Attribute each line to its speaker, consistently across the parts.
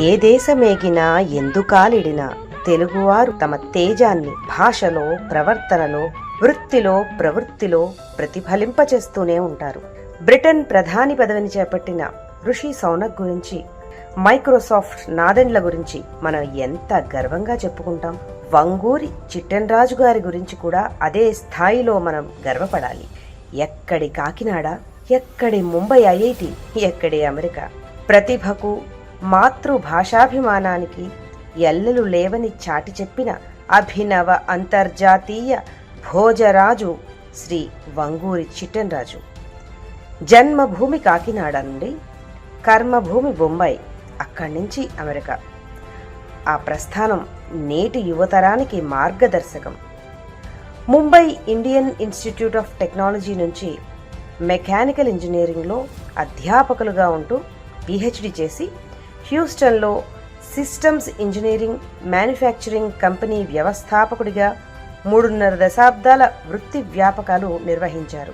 Speaker 1: ఏ దేశమేగినా ఎందుకాలిడినా తెలుగువారు తమ తేజాన్ని భాషలో ప్రవర్తనలో వృత్తిలో ప్రవృత్తిలో ప్రతిఫలింపచేస్తూనే ఉంటారు. బ్రిటన్ ప్రధాని పదవిని చేపట్టిన ఋషి సౌనక్ గురించి మైక్రోసాఫ్ట్ నాదెండ్ల గురించి మనం ఎంత గర్వంగా చెప్పుకుంటాం? వంగూరి చిట్టెన్ రాజు గారి గురించి కూడా అదే స్థాయిలో మనం గర్వపడాలి. ఎక్కడి కాకినాడ ఎక్కడి ముంబై ఐఐటి ఎక్కడి అమెరికా? ప్రతిభకు మాతృభాషాభిమానానికి ఎల్లలు లేవని చాటి చెప్పిన అభినవ అంతర్జాతీయ భోజరాజు శ్రీ వంగూరి చిట్టెన్రాజు. జన్మభూమి కాకినాడ నుండి కర్మభూమి బొంబాయి అక్కడి నుంచి అమెరికా. ఆ ప్రస్థానం నేటి యువతరానికి మార్గదర్శకం. Mumbai Indian Institute of Technology నుంచి మెకానికల్ ఇంజనీరింగ్లో అధ్యాపకులుగా ఉంటూ పిహెచ్డి చేసి హ్యూస్టన్లో సిస్టమ్స్ ఇంజనీరింగ్ మ్యానుఫ్యాక్చరింగ్ కంపెనీ వ్యవస్థాపకుడిగా మూడున్నర దశాబ్దాల వృత్తి వ్యాపకాలు నిర్వహించారు.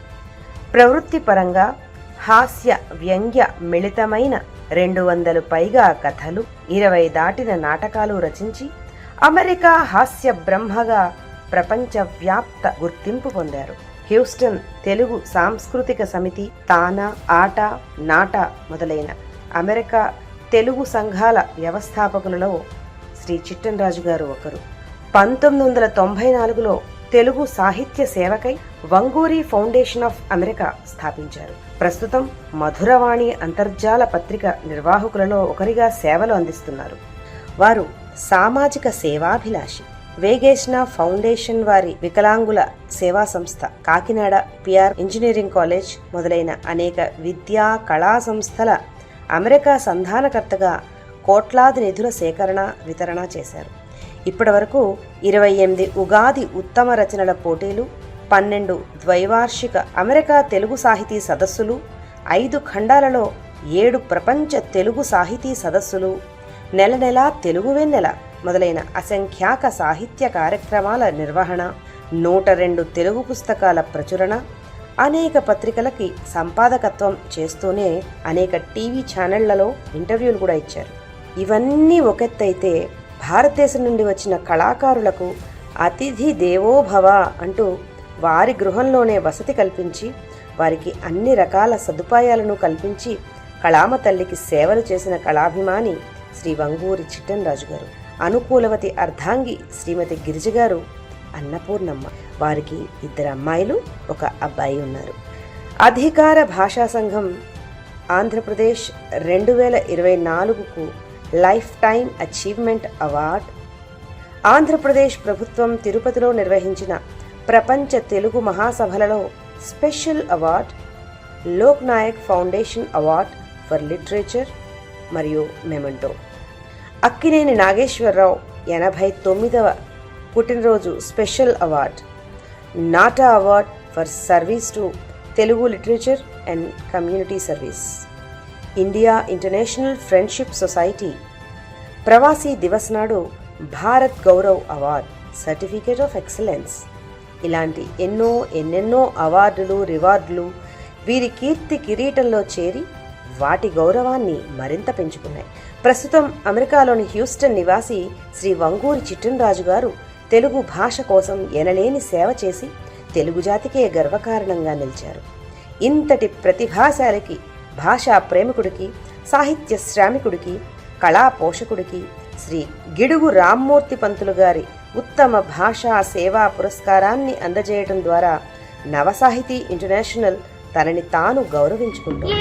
Speaker 1: ప్రవృత్తి పరంగా హాస్య వ్యంగ్య మిళితమైన రెండు వందలు పైగా కథలు ఇరవై దాటిన నాటకాలు రచించి అమెరికా హాస్య బ్రహ్మగా ప్రపంచవ్యాప్త గుర్తింపు పొందారు. హ్యూస్టన్ తెలుగు సాంస్కృతిక సమితి తానా ఆట నాట మొదలైన అమెరికా తెలుగు సంఘాల వ్యవస్థాపకులలో శ్రీ చిట్టనరాజు గారు ఒకరు. పంతొమ్మిది వందల తొంభై నాలుగులో తెలుగు సాహిత్య సేవకై వంగూరి ఫౌండేషన్ ఆఫ్ అమెరికా స్థాపించారు. ప్రస్తుతం మధురవాణి అంతర్జాల పత్రిక నిర్వాహకులలో ఒకరిగా సేవలు అందిస్తున్నారు. వారు సామాజిక సేవాభిలాషి. వేగేష్ణ ఫౌండేషన్ వారి వికలాంగుల సేవా సంస్థ కాకినాడ పిఆర్ ఇంజనీరింగ్ కాలేజ్ మొదలైన అనేక విద్యా కళా సంస్థల అమెరికా సంధానకర్తగా కోట్లాది నిధుల సేకరణ వితరణ చేశారు. ఇప్పటి వరకు ఇరవై ఎనిమిది ఉగాది ఉత్తమ రచనల పోటీలు పన్నెండు ద్వైవార్షిక అమెరికా తెలుగు సాహితీ సదస్సులు ఐదు ఖండాలలో ఏడు ప్రపంచ తెలుగు సాహితీ సదస్సులు నెల నెలా తెలుగు వెన్నెల మొదలైన అసంఖ్యాక సాహిత్య కార్యక్రమాల నిర్వహణ నూట రెండు తెలుగు పుస్తకాల ప్రచురణ అనేక పత్రికలకి సంపాదకత్వం చేస్తూనే అనేక టీవీ ఛానళ్ళలో ఇంటర్వ్యూలు కూడా ఇచ్చారు. ఇవన్నీ ఒకెత్తైతే భారతదేశం నుండి వచ్చిన కళాకారులకు అతిథి దేవోభవ అంటూ వారి గృహంలోనే వసతి కల్పించి వారికి అన్ని రకాల సదుపాయాలను కల్పించి కళామ తల్లికి సేవలు చేసిన కళాభిమాని శ్రీ వంగూరి చిట్టన్రాజు గారు అనుకూలవతి అర్ధాంగి శ్రీమతి గిరిజ గారు అన్నపూర్ణమ్మ. వారికి ఇద్దరు అమ్మాయిలు ఒక అబ్బాయి ఉన్నారు. అధికార భాషా సంఘం ఆంధ్రప్రదేశ్ రెండు వేల ఇరవై నాలుగుకు life time achievement award. Andhra Pradesh ప్రభుత్వం తిరుపతిలో నిర్వహించిన ప్రపంచ Telugu మహాసభలలో special award Lok Nayak foundation award for literature మరియు మెమెంటో. అక్కినేని నాగేశ్వరరావు ఎనభై తొమ్మిదవ పుట్టినరోజు special award. NATA award for service to Telugu literature and community service. India international friendship society. Pravasi Divas నాడు Bharat Gaurav award certificate of excellence. ఇలాంటి ఎన్నో ఎన్నెన్నో అవార్డులు రివార్డులు వీరి కీర్తి కిరీటంలో చేరి వాటి గౌరవాన్ని మరింత పెంచుకున్నాయి. ప్రస్తుతం అమెరికాలోని హ్యూస్టన్ నివాసి శ్రీ వంగూరి చిట్టన్ రాజు గారు తెలుగు భాష కోసం ఎనలేని సేవ చేసి తెలుగు జాతికే గర్వకారణంగా నిలిచారు. ఇంతటి ప్రతిభాశాలికి భాషా ప్రేమికుడికి సాహిత్య శ్రామికుడికి కళా పోషకుడికి శ్రీ గిడుగు రామ్మూర్తి పంతులు గారి ఉత్తమ భాషా సేవా పురస్కారాన్ని అందజేయటం ద్వారా నవసాహితీ ఇంటర్నేషనల్ తనని తాను గౌరవించుకుంటుంది.